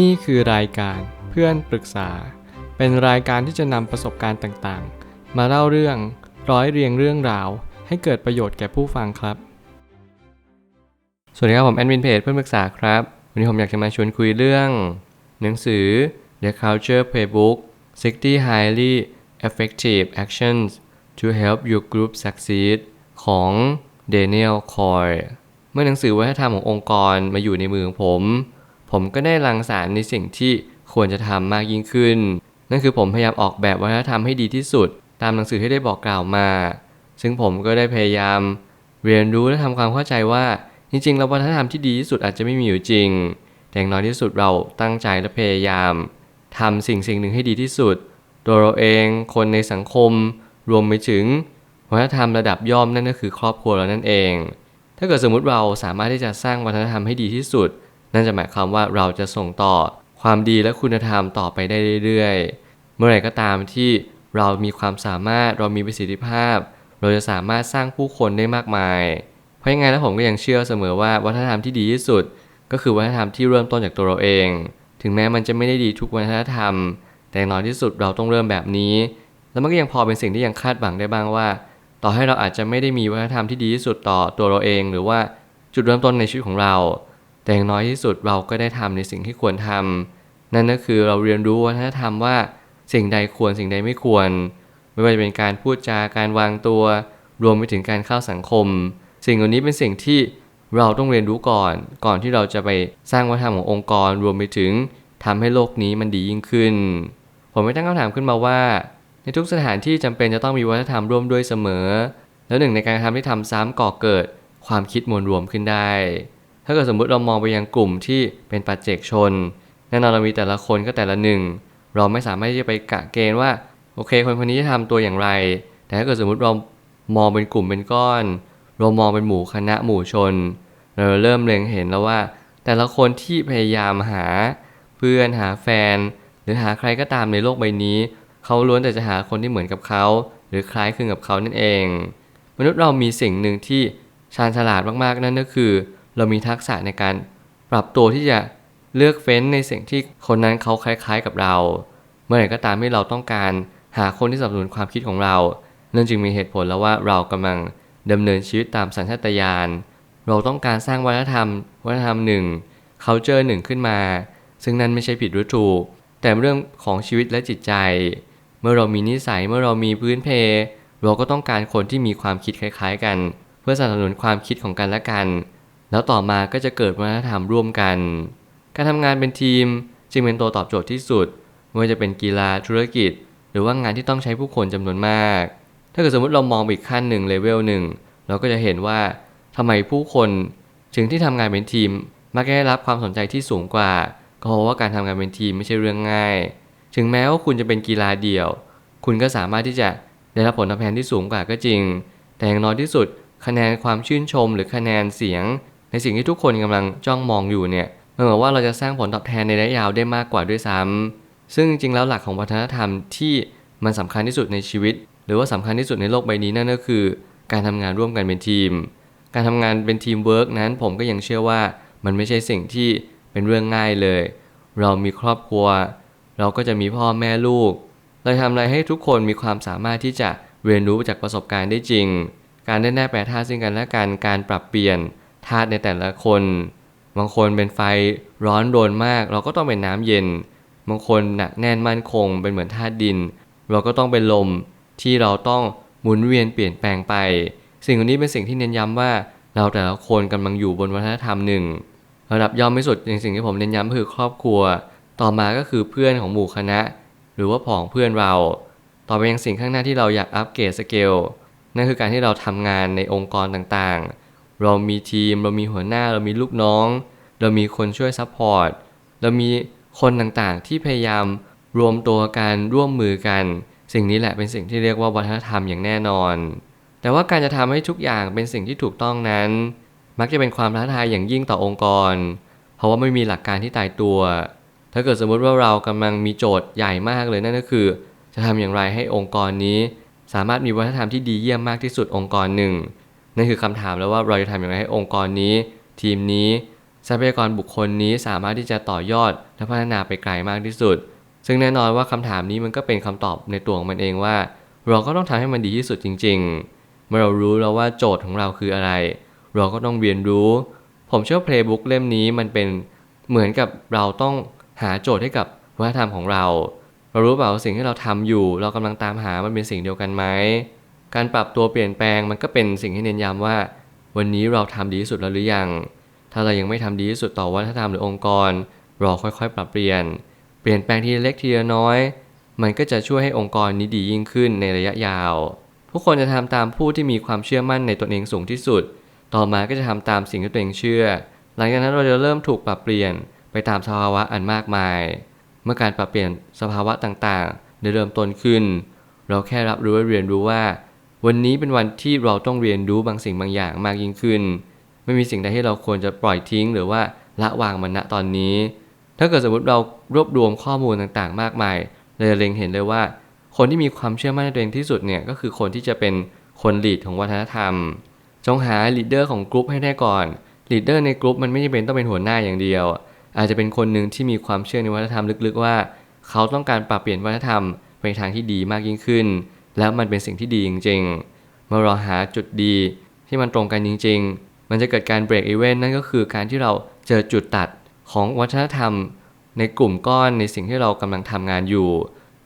นี่คือรายการเพื่อนปรึกษา เป็นรายการที่จะนำประสบการณ์ต่างๆ มาเล่าเรื่องร้อยเรียงเรื่องราว ให้เกิดประโยชน์แก่ผู้ฟังครับ สวัสดีครับผมแอดมินเพจเพื่อนปรึกษาครับ วันนี้ผมอยากจะมาชวนคุยเรื่อง หนังสือ The Culture Playbook 60 Highly Effective Actions to Help Your Group Succeed ของ Daniel Coy เมื่อหนังสือวัฒนธรรมขององค์กรมาอยู่ในมือของผม ผมก็ได้รังสรรค์ในสิ่งที่ควรจะทำมากยิ่งขึ้น นั่นคือผมพยายามออกแบบวัฒนธรรมให้ดีที่สุด ตามหนังสือที่ได้บอกกล่าวมา ซึ่งผมก็ได้พยายาม เรียนรู้และทำความเข้าใจว่าจริงๆแล้ววัฒนธรรมที่ดีที่สุดอาจจะไม่มีอยู่จริง แต่อย่างน้อยที่สุดเราตั้งใจและพยายามทำสิ่งสิ่งหนึ่งให้ดีที่สุด ตัวเราเองคนในสังคม รวมไปถึงวัฒนธรรมระดับย่อมนั่นก็คือครอบครัวเรานั่นเอง ถ้าเกิดสมมุติเราสามารถที่จะสร้างวัฒนธรรมให้ดีที่สุด นั่นจะหมายความว่าเราจะส่งต่อความดีและคุณธรรมต่อไปได้เรื่อยๆ เมื่อไหร่ก็ตามที่เรามีความสามารถเรามีประสิทธิภาพ เราจะสามารถสร้างผู้คนได้มากมาย เพราะยังไงแล้วผมก็ยังเชื่อเสมอว่าวัฒนธรรมที่ดีที่สุด ก็คือวัฒนธรรมที่เริ่มต้นจากตัวเราเอง ถึงแม้มันจะไม่ได้ดีทุกวัฒนธรรม แต่น้อยที่สุดเราต้องเริ่มแบบนี้ แล้วมันก็ยังพอเป็นสิ่งที่ยังคาดหวังได้บ้างว่า ต่อให้เราอาจจะไม่ได้มีวัฒนธรรมที่ดีที่สุดต่อตัวเราเอง หรือว่าจุดเริ่มต้นในชีวิตของเรา แต่อย่างน้อยที่สุดเราก็ได้ทำในสิ่งที่ควรทำนั่นก็คือเราเรียนรู้วัฒนธรรมว่าสิ่งใดควรสิ่งใดไม่ควร ไม่ว่าจะเป็นการพูดจาการวางตัว รวมไปถึงการเข้าสังคม สิ่งเหล่านี้เป็นสิ่งที่เราต้องเรียนรู้ก่อน ก่อนที่เราจะไปสร้างวัฒนธรรมขององค์กรรวมไปถึงทำให้โลกนี้มันดียิ่งขึ้น ผมไม่ตั้งคำถามขึ้นมาว่า ในทุกสถานที่จำเป็นจะต้องมีวัฒนธรรมร่วมด้วยเสมอ แล้วหนึ่งในการทำที่ทำซ้ำก่อเกิดความคิดมวลรวมขึ้นได้ ถ้าเกิดสมมุติเรามองไปยังกลุ่มที่เป็นปัจเจกชนแน่นอนเรามีแต่ละคนก็แต่ละหนึ่ง เราไม่สามารถที่จะไปกะเกณฑ์ว่าโอเค คนคนนี้จะทำตัวอย่างไร แต่ถ้าเกิดสมมุติเรามองเป็นกลุ่มเป็นก้อน เรามองเป็นหมู่คณะหมู่ชน เราเริ่มเล็งเห็นแล้วว่า แต่ละคนที่พยายามหาเพื่อนหาแฟน หรือหาใครก็ตามในโลกใบนี้ เขาล้วนแต่จะหาคนที่เหมือนกับเขา หรือคล้ายคลึงกับเขานั่นเอง มนุษย์เรามีสิ่งหนึ่งที่ชาญฉลาดมากๆนั่นก็คือ เรามีทักษะในการปรับตัวที่จะเลือกเฟ้นในสิ่งที่คนนั้นเขาคล้าย ๆกับเรา เมื่อไหร่ก็ตามที่เราต้องการหาคนที่สนับสนุนความคิดของเรานั่นจึงมีเหตุผลแล้วว่าเรากำลังดำเนินชีวิตตามสัญชาตญาณเราต้องการสร้างวัฒนธรรม วัฒนธรรมหนึ่ง culture หนึ่งขึ้นมา ซึ่งนั้นไม่ใช่ผิดหรือถูก แต่เรื่องของชีวิตและจิตใจ เมื่อเรามีนิสัยเมื่อเรามีพื้นเพ เราก็ต้องการคนที่มีความคิดคล้าย ๆ กัน เพื่อสนับสนุนความคิดของกันและกัน แล้วต่อมาก็จะเกิดวัฒนธรรมร่วมกัน การทำงานเป็นทีมจึงเป็นตัวตอบโจทย์ที่สุดไม่ว่าจะเป็นกีฬาธุรกิจ หรือว่างานที่ต้องใช้ผู้คนจำนวนมาก ถ้าเกิดสมมติเรามองอีกขั้นหนึ่งเลเวลหนึ่งเราก็จะเห็นว่าทำไมผู้คนถึงที่ทำงานเป็นทีมมักได้รับความสนใจที่สูงกว่า ก็เพราะว่าการทำงานเป็นทีมไม่ใช่เรื่องง่าย ถึงแม้ว่าคุณจะเป็นกีฬาเดี่ยว คุณก็สามารถที่จะได้รับผลตอบแทนที่สูงกว่าก็จริง แต่อย่างน้อยที่สุด คะแนนความชื่นชม หรือคะแนนเสียง ในสิ่งที่ทุกคนกำลังจ้องมองอยู่เนี่ยมันเหมือนว่าเราจะสร้างผลตอบแทนในระยะยาวได้มากกว่าด้วยซ้ำซึ่งจริงแล้วหลักของวัฒนธรรมที่มันสำคัญที่สุดในชีวิต หรือว่าสำคัญที่สุดในโลกใบนี้นั่นก็คือ การทำงานร่วมกันเป็นทีม การทำงานเป็นทีมเวิร์กนั้นผมก็ยังเชื่อว่ามันไม่ใช่สิ่งที่เป็นเรื่องง่ายเลย เรามีครอบครัว เราก็จะมีพ่อแม่ลูก เราทำอะไรให้ทุกคนมีความสามารถที่จะเรียนรู้จากประสบการณ์ได้จริง การได้แน่แปรธาตุซึ่งกันและกันการปรับเปลี่ยน ธาตุในแต่ละคน บางคนเป็นไฟร้อนโดนมาก เราก็ต้องเป็นน้ำเย็น บางคนหนักแน่นมั่นคง เป็นเหมือนธาตุดิน เราก็ต้องเป็นลมที่เราต้องหมุนเวียนเปลี่ยนแปลงไป สิ่งเหล่านี้เป็นสิ่งที่เน้นย้ำว่าเราแต่ละคนกำลังอยู่บนวัฒนธรรมหนึ่งระดับย่อมที่สุดในสิ่งที่ผมเน้นย้ำคือครอบครัว ต่อมาก็คือเพื่อนของหมู่คณะ หรือว่าผองเพื่อนเรา ต่อไปยังสิ่งข้างหน้าที่เราอยากอัปเกรดสเกลนั่นคือการที่เราทำงานในองค์กรต่างๆ เรามีทีม เรามีหัวหน้า เรามีลูกน้อง เรามีคนช่วยซัพพอร์ต เรามีคนต่างๆที่พยายามรวมตัวกันร่วมมือกัน สิ่งนี้แหละเป็นสิ่งที่เรียกว่าวัฒนธรรมอย่างแน่นอน แต่ว่าการจะทำให้ทุกอย่างเป็นสิ่งที่ถูกต้องนั้น มักจะเป็นความท้าทายอย่างยิ่งต่อองค์กร เพราะว่าไม่มีหลักการที่ตายตัว ถ้าเกิดสมมุติว่าเรากำลังมีโจทย์ใหญ่มากเลยนั่นก็คือ จะทำอย่างไรให้องค์กรนี้ สามารถมีวัฒนธรรมที่ดีเยี่ยมมากที่สุดองค์กรหนึ่ง นั่นคือคำถามแล้วว่าเราจะทำอย่างไรให้องค์กรนี้ ทีมนี้ทรัพยากรบุคคลนี้สามารถที่จะต่อยอดและพัฒนาไปไกลมากที่สุด ซึ่งแน่นอนว่าคำถามนี้มันก็เป็นคำตอบในตัวของมันเองว่า เราก็ต้องทำให้มันดีที่สุดจริง ๆ เมื่อเรารู้แล้วว่าโจทย์ของเราคืออะไร เราก็ต้องเรียนรู้ ผมเชื่อว่า Playbook เล่มนี้มันเป็นเหมือนกับเราต้องหาโจทย์ให้กับวัฒนธรรมของเรา เรารู้เปล่าว่าสิ่งที่เราทำอยู่ เรากำลังตามหามันเป็นสิ่งเดียวกันไหม การปรับตัวเปลี่ยนแปลงมันก็เป็นสิ่งที่เน้นย้ำว่า วันนี้เราทำดีที่สุดแล้วหรือยัง ถ้าเรายังไม่ทำดีที่สุดต่อวัฒนธรรมหรือองค์กรรอค่อยๆ ปรับเปลี่ยน เปลี่ยนแปลงทีละเล็กทีละน้อย มันก็จะช่วยให้องค์กรนี้ดียิ่งขึ้นในระยะยาวผู้คนจะทำตามผู้ที่มีความเชื่อมั่นในตนเองสูงที่สุด ต่อมาก็จะทำตามสิ่งที่ตัวเองเชื่อ หลังจากนั้นเราจะเริ่มถูกปรับเปลี่ยนไปตามสภาวะอันมากมาย เมื่อการปรับเปลี่ยนสภาวะต่างๆ ได้เริ่มต้นขึ้น เราแค่รับรู้และเรียนรู้ว่า วันนี้เป็นวันที่เราต้องเรียนรู้บางสิ่งบางอย่างมากยิ่งขึ้น ไม่มีสิ่งใดที่เราควรจะปล่อยทิ้ง หรือว่าละวางมันณตอนนี้ ถ้าเกิดสมมติเรารวบรวมข้อมูลต่างๆ มากมายเราจะเล็งเห็นเลยว่า คนที่มีความเชื่อมั่นในตัวเองที่สุดเนี่ยก็คือคนที่จะเป็นคนลีดของวัฒนธรรม จงหาลีดเดอร์ของกลุ่มให้ได้ก่อนลีดเดอร์ในกลุ่มมันไม่จำเป็นต้องเป็นหัวหน้าอย่างเดียว อาจจะเป็นคนหนึ่งที่มีความเชื่อในวัฒนธรรมลึกๆว่า เขาต้องการปรับเปลี่ยนวัฒนธรรมไปทางที่ดีมากยิ่งขึ้น แล้วมันเป็นสิ่งที่ดีจริงๆ เมื่อเราหาจุดดีที่มันตรงกันจริง ๆ มันจะเกิดการเบรกอีเวนต์นั่นก็คือการที่เราเจอจุดตัดของวัฒนธรรม ในกลุ่มก้อนในสิ่งที่เรากำลังทำงานอยู่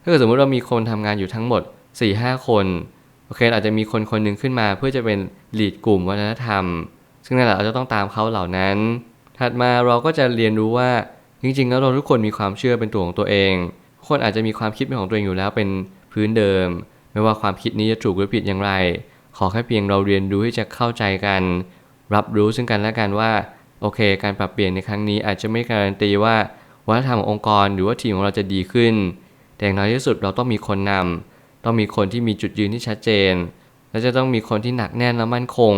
ถ้าเกิดสมมติเรามีคนทำงานอยู่ทั้งหมด 4-5 คนโอเคอาจจะมีคนคนหนึ่งขึ้นมาเพื่อจะเป็นลีดกลุ่มวัฒนธรรม ซึ่งนั่นแหละเราจะต้องตามเขาเหล่านั้น ถัดมาเราก็จะเรียนรู้ว่าจริงๆ แล้วเราทุกคนมีความเชื่อเป็นตัวของตัวเองคนอาจจะมีความคิดเป็นของตัวเองอยู่แล้วเป็นพื้นเดิม ไม่ว่าความคิดนี้จะถูกหรือผิดอย่างไร ขอแค่เพียงเราเรียนรู้ที่จะเข้าใจกัน รับรู้ซึ่งกันและกันว่า โอเค การปรับเปลี่ยนในครั้งนี้อาจจะไม่การันตีว่าวัฒนธรรมขององค์กรหรือว่าทีมของเราจะดีขึ้น แต่อย่างน้อยที่สุดเราต้องมีคนนำต้องมีคนที่มีจุดยืนที่ชัดเจน และจะต้องมีคนที่หนักแน่นและมั่นคง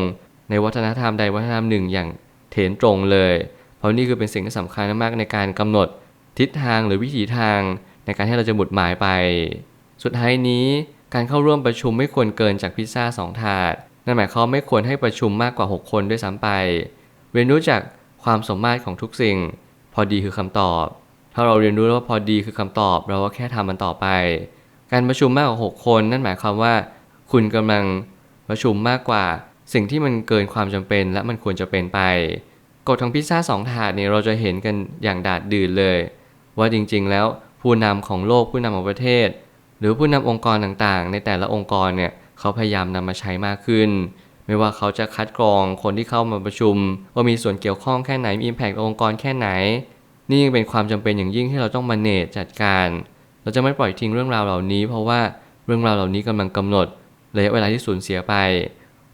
ในวัฒนธรรมใดวัฒนธรรมหนึ่งอย่างเถนตรงเลย เพราะนี่คือเป็นสิ่งที่สำคัญมากในการกำหนดทิศทางหรือวิถีทางในการให้เราจะหมุดหมายไป สุดท้ายนี้ การเข้าร่วมประชุมไม่ควรเกินจากพิซซ่าสองถาด นั่นหมายความไม่ควรให้ประชุมมากกว่า 6 คนด้วยซ้ำไป เรียนรู้จากความสมมาตรของทุกสิ่ง พอดีคือคำตอบ ถ้าเราเรียนรู้แล้วว่าพอดีคือคำตอบ เราก็แค่ทำมันต่อไป การประชุมมากกว่า 6 คน นั่นหมายความว่า คุณกำลังประชุมมากกว่า สิ่งที่มันเกินความจำเป็นและมันควรจะเป็นไป กฎของพิซซ่าสองถาดเนี่ยเราจะเห็นกันอย่างดาดดื่นเลย ว่าจริงๆ แล้วผู้นำของโลกผู้นำของประเทศ หรือผู้นำองค์กรต่างๆ ในแต่ละองค์กรเนี่ยเขาพยายามนำมาใช้มากขึ้น ไม่ว่าเขาจะคัดกรองคนที่เข้ามาประชุม ว่ามีส่วนเกี่ยวข้องแค่ไหนมีอิมแพคองค์กรแค่ไหน นี่ยังเป็นความจำเป็นอย่างยิ่งที่เราต้องมาเนจจัดการ เราจะไม่ปล่อยทิ้งเรื่องราวเหล่านี้ เพราะว่าเรื่องราวเหล่านี้กำลังกำหนดระยะเวลาที่สูญเสียไป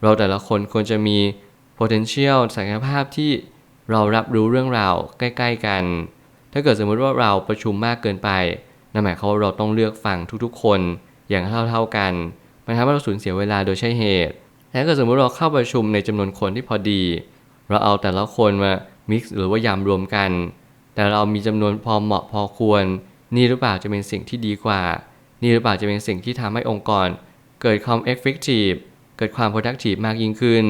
เราแต่ละคนควรจะมี potential ศักยภาพที่เรารับรู้เรื่องราวใกล้ ๆ กัน ถ้าเกิดสมมุติว่าเราประชุมมากเกินไป นั่นหมายความว่าเราต้องเลือกฟังทุกๆ คนอย่างเท่าๆกัน มันทำให้เราสูญเสียเวลาโดยใช่เหตุแต่ถ้าเกิดสมมติเราเข้าประชุมในจำนวนคนที่พอดี เราเอาแต่ละคนมา mix หรือว่ายำรวมกัน แต่เรามีจำนวนพอเหมาะพอควร นี่หรือเปล่าจะเป็นสิ่งที่ดีกว่า นี่หรือเปล่าจะเป็นสิ่งที่ทำให้องค์กร เกิดความ effective เกิดความ productive มากยิ่งขึ้น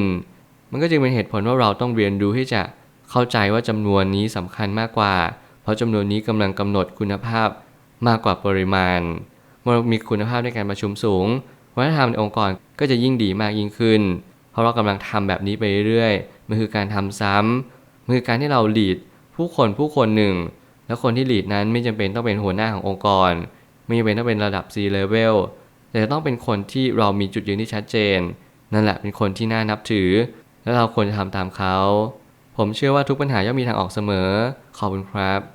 มันก็จึงเป็นเหตุผลว่าเราต้องเรียนรู้ที่จะเข้าใจว่าจำนวนนี้สำคัญมากกว่า เพราะจำนวนนี้กำลังกำหนดคุณภาพ มากกว่าปริมาณ เมื่อมีคุณภาพในการประชุมสูงวัฒนธรรมในองค์กรก็จะยิ่งดีมากยิ่งขึ้น เพราะเรากำลังทำแบบนี้ไปเรื่อยๆมันคือการทำซ้ำมันคือการที่เราหลีดผู้คนผู้คนหนึ่ง แล้วคนที่หลีดนั้นไม่จำเป็นต้องเป็นหัวหน้าขององค์กร ไม่จำเป็นต้องเป็นระดับ C level แต่จะต้องเป็นคนที่เรามีจุดยืนที่ชัดเจน นั่นแหละเป็นคนที่น่านับถือ และเราควรจะทำตามเขา ผมเชื่อว่าทุกปัญหาย่อมมีทางออกเสมอ ขอบคุณครับ